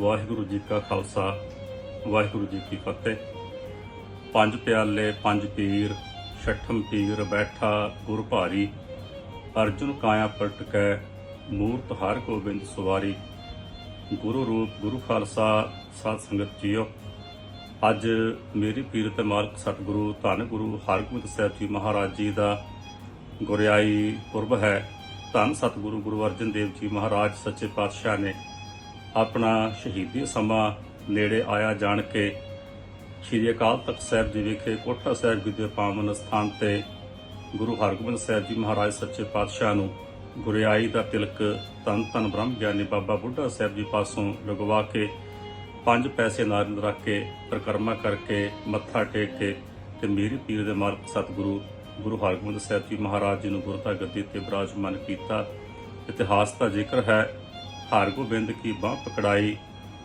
ਵਾਹਿਗੁਰੂ ਜੀ ਕਾ ਖਾਲਸਾ, ਵਾਹਿਗੁਰੂ ਜੀ ਕੀ ਫਤਿਹ। ਪੰਜ ਪਿਆਲੇ, ਪੰਜ ਪੀਰ, ਛਠਮ ਪੀਰ ਬੈਠਾ ਗੁਰ ਭਾਰੀ। ਅਰਜੁਨ ਕਾਇਆ ਪਲਟਕੈ, ਮੂਰਤ ਹਰ ਗੋਬਿੰਦ ਸਵਾਰੀ। ਗੁਰੂ ਰੂਪ, ਗੁਰੂ ਖਾਲਸਾ, ਸਾਧ ਸੰਗਤ ਜੀਓ। ਅੱਜ ਮੇਰੀ ਪੀਰ ਤੇ ਮਾਲਕ ਸਤਿਗੁਰੂ, ਧੰਨ ਗੁਰੂ ਹਰਗੋਬਿੰਦ ਸਾਹਿਬ ਜੀ ਮਹਾਰਾਜ ਜੀ ਦਾ ਗੁਰਿਆਈ ਪੁਰਬ ਹੈ। ਧੰਨ ਸਤਿਗੁਰੂ ਗੁਰੂ ਅਰਜਨ ਦੇਵ ਜੀ ਮਹਾਰਾਜ, ਸੱਚੇ ਪਾਤਸ਼ਾਹ ਨੇ ਆਪਣਾ ਸ਼ਹੀਦੀ ਸਮਾਂ ਨੇੜੇ ਆਇਆ ਜਾਣ ਕੇ ਸ਼੍ਰੀ ਅਕਾਲ ਤਖਤ ਸਾਹਿਬ ਜੀ ਵਿਖੇ ਕੋਠਾ ਸਾਹਿਬ ਜੀ ਦੇ ਪਾਵਨ ਸਥਾਨ ਤੇ ਗੁਰੂ ਹਰਗੋਬਿੰਦ ਸਾਹਿਬ ਜੀ ਮਹਾਰਾਜ ਸੱਚੇ ਪਾਤਸ਼ਾਹ ਨੂੰ ਗੁਰਿਆਈ ਦਾ ਤਿਲਕ ਤਨ ਤਨ ਬ੍ਰਹਮ ਗਿਆਨੀ ਬਾਬਾ ਬੁੱਢਾ ਸਾਹਿਬ ਜੀ ਪਾਸੋਂ ਲਗਵਾ ਕੇ ਪੰਜ ਪੈਸੇ ਨਾਰਿੰਦ ਰੱਖ ਕੇ ਪ੍ਰਕਰਮਾ ਕਰਕੇ ਮੱਥਾ ਟੇਕ ਕੇ ਤੇ ਮੇਰੀ ਪੀਰ ਦੇ ਮਾਲਕ ਸਤਿਗੁਰੂ ਗੁਰੂ ਹਰਗੋਬਿੰਦ ਸਾਹਿਬ ਜੀ ਮਹਾਰਾਜ ਜੀ ਨੂੰ ਗੁਰਤਾ ਗੱਦੀ ਤੇ ਬਿਰਾਜਮਾਨ ਕੀਤਾ। ਇਤਿਹਾਸ ਦਾ ਜ਼ਿਕਰ ਹੈ ਹਰਗੋਬਿੰਦ ਕੀ ਬਾਹ ਪਕੜਾਈ।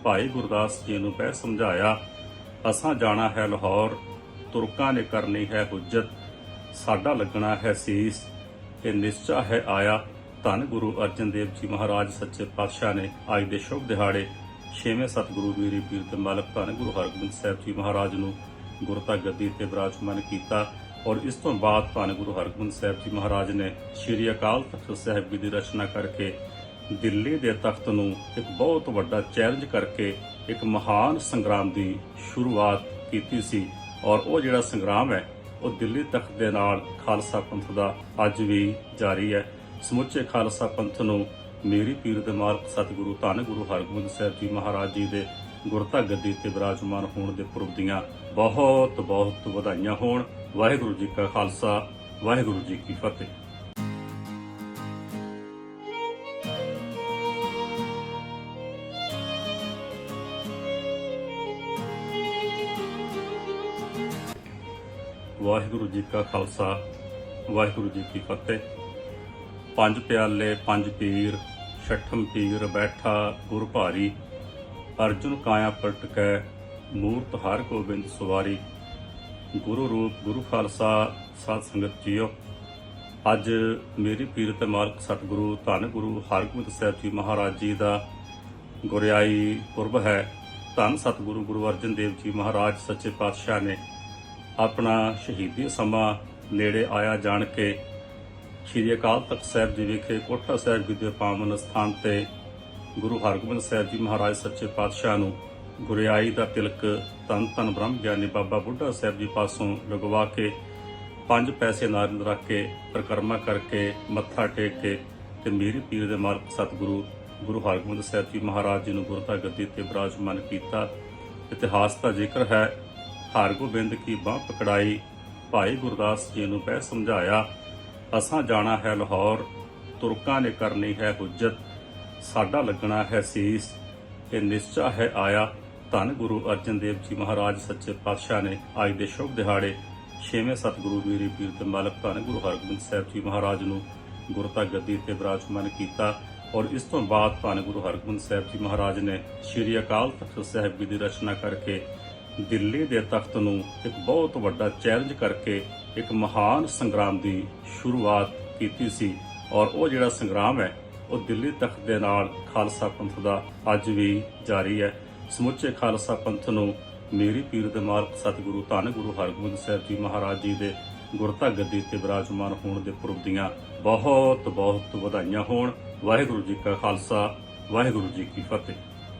ਭਾਈ ਗੁਰਦਾਸ ਜੀ ਨੂੰ ਪਹਿ ਸਮਝਾਇਆ, ਅਸਾਂ ਜਾਣਾ ਹੈ ਲਾਹੌਰ, ਤੁਰਕਾਂ ਨੇ ਕਰਨੀ ਹੈ ਹੁਜਤ। ਸਾਡਾ ਲੱਗਣਾ ਹੈ ਸੀਸ। ਇਹ ਨਿਸ਼ਚਾ ਹੈ ਆਇਆ। ਧੰਨ ਗੁਰੂ ਅਰਜਨ ਦੇਵ ਜੀ ਮਹਾਰਾਜ ਸੱਚੇ ਪਾਤਸ਼ਾਹ ਨੇ ਅੱਜ ਦੇ ਸ਼ੁਭ ਦਿਹਾੜੇ, ਛੇਵੇਂ ਸਤਿਗੁਰੂ ਮੇਰੀ ਪੀਰ ਤੇ ਮਾਲਕ ਧੰਨ ਗੁਰੂ ਹਰਗੋਬਿੰਦ ਸਾਹਿਬ ਜੀ ਮਹਾਰਾਜ ਨੂੰ ਗੁਰਤਾ ਗੱਦੀ ਤੇ ਬਿਰਾਜਮਾਨ ਕੀਤਾ ਔਰ ਇਸ ਤੋਂ ਬਾਅਦ ਧੰਨ ਗੁਰੂ ਹਰਗੋਬਿੰਦ ਸਾਹਿਬ ਜੀ ਮਹਾਰਾਜ ਨੇ ਸ਼੍ਰੀ ਅਕਾਲ ਤਖਤ ਸਾਹਿਬ ਜੀ ਦੀ ਰਚਨਾ ਕਰਕੇ ਦਿੱਲੀ ਦੇ ਤਖਤ ਨੂੰ ਇੱਕ ਬਹੁਤ ਵੱਡਾ ਚੈਲੰਜ ਕਰਕੇ ਇੱਕ ਮਹਾਨ ਸੰਗਰਾਮ ਦੀ ਸ਼ੁਰੂਆਤ ਕੀਤੀ ਸੀ ਔਰ ਉਹ ਜਿਹੜਾ ਸੰਗਰਾਮ ਹੈ, ਉਹ ਦਿੱਲੀ ਤਖਤ ਦੇ ਨਾਲ ਖਾਲਸਾ ਪੰਥ ਦਾ ਅੱਜ ਵੀ ਜਾਰੀ ਹੈ। ਸਮੁੱਚੇ ਖਾਲਸਾ ਪੰਥ ਨੂੰ ਮੇਰੀ ਪੀਰ ਦੇ ਮਾਲਕ ਸਤਿਗੁਰੂ ਧੰਨ ਗੁਰੂ ਹਰਗੋਬਿੰਦ ਸਾਹਿਬ ਜੀ ਮਹਾਰਾਜ ਜੀ ਦੇ ਗੁਰਤਾ ਗੱਦੀ ਤੇ ਵਿਰਾਜਮਾਨ ਹੋਣ ਦੇ ਪੁਰਬ ਦੀਆਂ ਬਹੁਤ ਬਹੁਤ ਵਧਾਈਆਂ ਹੋਣ। ਵਾਹਿਗੁਰੂ ਜੀ ਕਾ ਖਾਲਸਾ, ਵਾਹਿਗੁਰੂ ਜੀ ਕੀ ਫਤਿਹ। ਵਾਹਿਗੁਰੂ ਜੀ ਕਾ ਖਾਲਸਾ, ਵਾਹਿਗੁਰੂ ਜੀ ਕੀ ਫਤਿਹ। ਪੰਜ ਪਿਆਲੇ, ਪੰਜ ਪੀਰ, ਛਠਮ ਪੀਰ ਬੈਠਾ ਗੁਰ ਭਾਰੀ, ਅਰਜੁਨ ਕਾਇਆ ਪਲਟਕੈ, ਮੂਰਤ ਹਰ ਗੋਬਿੰਦ ਸਵਾਰੀ। ਗੁਰੂ ਰੂਪ, ਗੁਰੂ ਖਾਲਸਾ, ਸਾਧ ਸੰਗਤ ਜੀਓ। ਅੱਜ ਮੇਰੀ ਪੀਰ ਤੇ ਮਾਲਕ ਸਤਿਗੁਰੂ, ਧੰਨ ਗੁਰੂ ਹਰਗੋਬਿੰਦ ਸਾਹਿਬ ਜੀ ਮਹਾਰਾਜ ਜੀ ਦਾ ਗੁਰਿਆਈ ਪੁਰਬ ਹੈ। ਧੰਨ ਸਤਿਗੁਰੂ ਗੁਰੂ ਅਰਜਨ ਦੇਵ ਜੀ ਮਹਾਰਾਜ, ਸੱਚੇ ਪਾਤਸ਼ਾਹ ਨੇ ਆਪਣਾ ਸ਼ਹੀਦੀ ਸਮਾਂ ਨੇੜੇ ਆਇਆ ਜਾਣ ਕੇ ਸ਼੍ਰੀ ਅਕਾਲ ਤਖਤ ਸਾਹਿਬ ਜੀ ਵਿਖੇ ਕੋਠਾ ਸਾਹਿਬ ਜੀ ਦੇ ਪਾਵਨ ਸਥਾਨ ਤੇ ਗੁਰੂ ਹਰਗੋਬਿੰਦ ਸਾਹਿਬ ਜੀ ਮਹਾਰਾਜ ਸੱਚੇ ਪਾਤਸ਼ਾਹ ਨੂੰ ਗੁਰਿਆਈ ਦਾ ਤਿਲਕ ਤਨ ਤਨ ਬ੍ਰਹਮ ਗਿਆਨੀ ਬਾਬਾ ਬੁੱਢਾ ਸਾਹਿਬ ਜੀ ਪਾਸੋਂ ਲਗਵਾ ਕੇ ਪੰਜ ਪੈਸੇ ਨਾਰਿੰਦ ਰੱਖ ਕੇ ਪ੍ਰਕਰਮਾ ਕਰਕੇ ਮੱਥਾ ਟੇਕ ਕੇ ਤੇ ਮੇਰੀ ਪੀਰ ਦੇ ਮਾਲਕ ਸਤਿਗੁਰੂ ਗੁਰੂ ਹਰਗੋਬਿੰਦ ਸਾਹਿਬ ਜੀ ਮਹਾਰਾਜ ਜੀ ਨੂੰ ਗੁਰਤਾ ਗੱਦੀ ਤੇ ਬਿਰਾਜਮਾਨ ਕੀਤਾ। ਇਤਿਹਾਸ ਦਾ ਜ਼ਿਕਰ ਹੈ ਹਰਗੋਬਿੰਦ ਕੀ ਬਾਹ ਪਕੜਾਈ। ਭਾਈ ਗੁਰਦਾਸ ਜੀ ਨੂੰ ਪਹਿ ਸਮਝਾਇਆ, ਅਸਾਂ ਜਾਣਾ ਹੈ ਲਾਹੌਰ, ਤੁਰਕਾਂ ਨੇ ਕਰਨੀ ਹੈ ਹੁਜਤ। ਸਾਡਾ ਲੱਗਣਾ ਹੈ ਸੀਸ। ਇਹ ਨਿਸ਼ਚਾ ਹੈ ਆਇਆ। ਧੰਨ ਗੁਰੂ ਅਰਜਨ ਦੇਵ ਜੀ ਮਹਾਰਾਜ ਸੱਚੇ ਪਾਤਸ਼ਾਹ ਨੇ ਅੱਜ ਦੇ ਸ਼ੁਭ ਦਿਹਾੜੇ। ਛੇਵੇਂ ਸਤਿਗੁਰੂ ਮੇਰੀ ਪੀਰ ਤੇ ਮਾਲਕ ਧੰਨ ਗੁਰੂ ਹਰਗੋਬਿੰਦ ਸਾਹਿਬ ਜੀ ਮਹਾਰਾਜ ਨੂੰ ਗੁਰਤਾ ਗੱਦੀ ਤੇ ਬਿਰਾਜਮਾਨ ਕੀਤਾ ਔਰ ਇਸ ਤੋਂ ਬਾਅਦ ਧੰਨ ਗੁਰੂ ਹਰਗੋਬਿੰਦ ਸਾਹਿਬ ਜੀ ਮਹਾਰਾਜ ਨੇ ਸ਼੍ਰੀ ਅਕਾਲ ਤਖਤ ਸਾਹਿਬ ਜੀ ਦੀ ਰਚਨਾ ਕਰਕੇ ਦਿੱਲੀ ਦੇ ਤਖਤ ਨੂੰ ਇੱਕ ਬਹੁਤ ਵੱਡਾ ਚੈਲੰਜ ਕਰਕੇ ਇੱਕ ਮਹਾਨ ਸੰਗਰਾਮ ਦੀ ਸ਼ੁਰੂਆਤ ਕੀਤੀ ਸੀ ਔਰ ਉਹ ਜਿਹੜਾ ਸੰਗਰਾਮ ਹੈ, ਉਹ ਦਿੱਲੀ ਤਖਤ ਦੇ ਨਾਲ ਖਾਲਸਾ ਪੰਥ ਦਾ ਅੱਜ ਵੀ ਜਾਰੀ ਹੈ। ਸਮੁੱਚੇ ਖਾਲਸਾ ਪੰਥ ਨੂੰ ਮੇਰੀ ਪੀਰ ਦੇ ਮਾਲਕ ਸਤਿਗੁਰੂ ਧੰਨ ਗੁਰੂ ਹਰਗੋਬਿੰਦ ਸਾਹਿਬ ਜੀ ਮਹਾਰਾਜ ਜੀ ਦੇ ਗੁਰਤਾ ਗੱਦੀ ਤੇ ਬਿਰਾਜਮਾਨ ਹੋਣ ਦੇ ਪੁਰਬ ਦੀਆਂ ਬਹੁਤ ਬਹੁਤ ਵਧਾਈਆਂ ਹੋਣ। ਵਾਹਿਗੁਰੂ ਜੀ ਕਾ ਖਾਲਸਾ, ਵਾਹਿਗੁਰੂ ਜੀ ਕੀ ਫਤਿਹ।